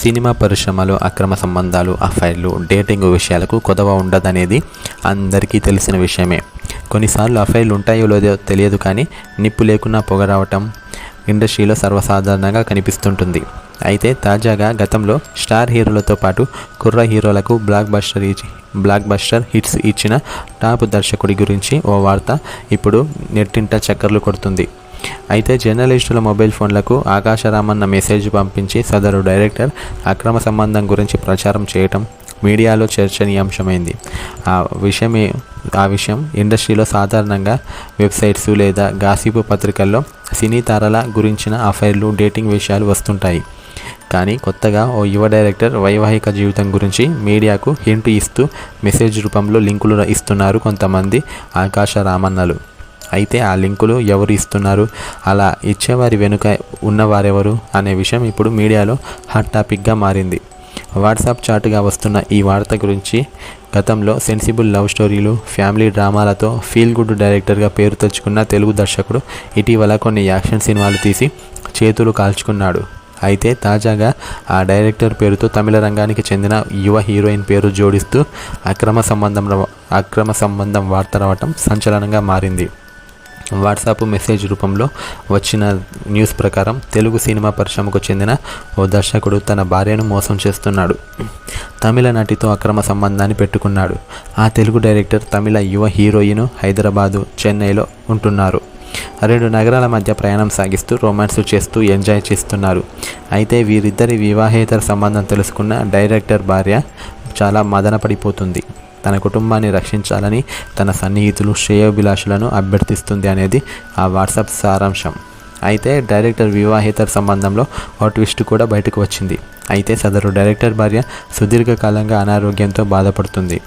Cinema పరిశ్రమలో అక్రమ సంబంధాలు అఫైర్లు డేటింగ్ విషయాలకు కొదవ ఉండదనేది అందరికీ తెలిసిన విషయమే. కొన్నిసార్లు అఫైర్లు ఉంటాయో లేదో తెలియదు కానీ నిప్పు లేకున్నా పొగ రావటం ఇండస్ట్రీలో సర్వసాధారణంగా కనిపిస్తుంటుంది. అయితే తాజాగా గతంలో స్టార్ హీరోలతో పాటు కుర్ర హీరోలకు blockbuster blockbuster hits ఇచ్చిన టాప్ దర్శకుడి గురించి ఓ వార్త ఇప్పుడు నెట్టింట చక్కర్లు కొడుతుంది. అయితే జర్నలిస్టుల మొబైల్ ఫోన్లకు ఆకాశరామన్న మెసేజ్ పంపించి సదరు డైరెక్టర్ అక్రమ సంబంధం గురించి ప్రచారం చేయటం మీడియాలో చర్చనీయాంశమైంది. ఆ విషయమే ఆ విషయం ఇండస్ట్రీలో సాధారణంగా వెబ్సైట్స్ లేదా గాసిపు పత్రికల్లో సినీ తారల గురించిన అఫైర్లు డేటింగ్ విషయాలు వస్తుంటాయి. కానీ కొత్తగా ఓ యువ డైరెక్టర్ వైవాహిక జీవితం గురించి మీడియాకు హింట్ ఇస్తూ మెసేజ్ రూపంలో లింకులు ఇస్తున్నారు కొంతమంది ఆకాశ రామన్నలు అయితే ఆ లింకులు ఎవరు ఇస్తున్నారు? అలా ఇచ్చేవారి వెనుక ఉన్నవారెవరు? అనే విషయం ఇప్పుడు మీడియాలో హాట్ టాపిక్గా మారింది. వాట్సాప్ చాటుగా వస్తున్న ఈ వార్త గురించి గతంలో సెన్సిబుల్ లవ్ స్టోరీలు ఫ్యామిలీ డ్రామాలతో ఫీల్ గుడ్ డైరెక్టర్గా పేరు తెచ్చుకున్న తెలుగు దర్శకుడు ఇటీవల కొన్ని యాక్షన్ సినిమాలు తీసి చేతులు కాల్చుకున్నాడు. అయితే తాజాగా ఆ డైరెక్టర్ పేరుతో తమిళ రంగానికి చెందిన యువ హీరోయిన్ పేరు జోడిస్తూ అక్రమ సంబంధం రవ- అక్రమ సంబంధం వార్త రావటం సంచలనంగా మారింది. వాట్సాప్ మెసేజ్ రూపంలో వచ్చిన న్యూస్ ప్రకారం తెలుగు సినిమా పరిశ్రమకు చెందిన ఓ దర్శకుడు తన భార్యను మోసం చేస్తున్నాడు. తమిళ నటితో అక్రమ సంబంధాన్ని పెట్టుకున్నాడు. ఆ తెలుగు డైరెక్టర్ తమిళ యువ హీరోయిన్ హైదరాబాదు చెన్నైలో ఉంటున్నారు. రెండు నగరాల మధ్య ప్రయాణం సాగిస్తూ రొమాన్స్ చేస్తూ ఎంజాయ్ చేస్తున్నారు. అయితే వీరిద్దరి వివాహేతర సంబంధం తెలుసుకున్న డైరెక్టర్ భార్య చాలా మదనపడిపోతుంది. తన కుటుంబాన్ని రక్షించాలని తన సన్నిహితులు శ్రేయోభిలాషులను అభ్యర్థిస్తుంది అనేది ఆ వాట్సాప్ సారాంశం. అయితే డైరెక్టర్ వివాహేతర సంబంధంలో ఓ ట్విస్ట్ కూడా బయటకు వచ్చింది. అయితే సదరు డైరెక్టర్ భార్య సుదీర్ఘకాలంగా అనారోగ్యంతో బాధపడుతుంది.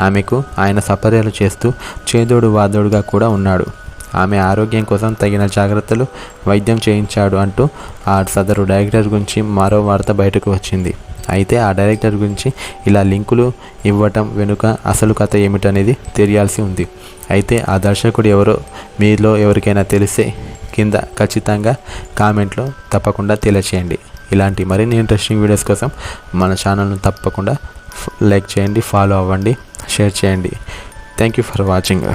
ఆమెకు ఆయన సపర్యలు చేస్తూ చేదోడు వాదోడుగా కూడా ఉన్నాడు. ఆమె ఆరోగ్యం కోసం తగిన జాగ్రత్తలు వైద్యం చేయించాడు అంటూ ఆ సదరు డైరెక్టర్ గురించి మరో వార్త బయటకు వచ్చింది. అయితే ఆ డైరెక్టర్ గురించి ఇలా లింకులు ఇవ్వటం వెనుక అసలు కథ ఏమిటనేది తెలియాల్సి ఉంది. అయితే ఆ దర్శకుడు ఎవరో మీలో ఎవరికైనా తెలిస్తే కింద ఖచ్చితంగా కామెంట్లో తప్పకుండా తెలియచేయండి. ఇలాంటి మరిన్ని ఇంట్రెస్టింగ్ వీడియోస్ కోసం మన ఛానల్ను తప్పకుండా లైక్ చేయండి ఫాలో అవ్వండి షేర్ చేయండి. Thank you for watching.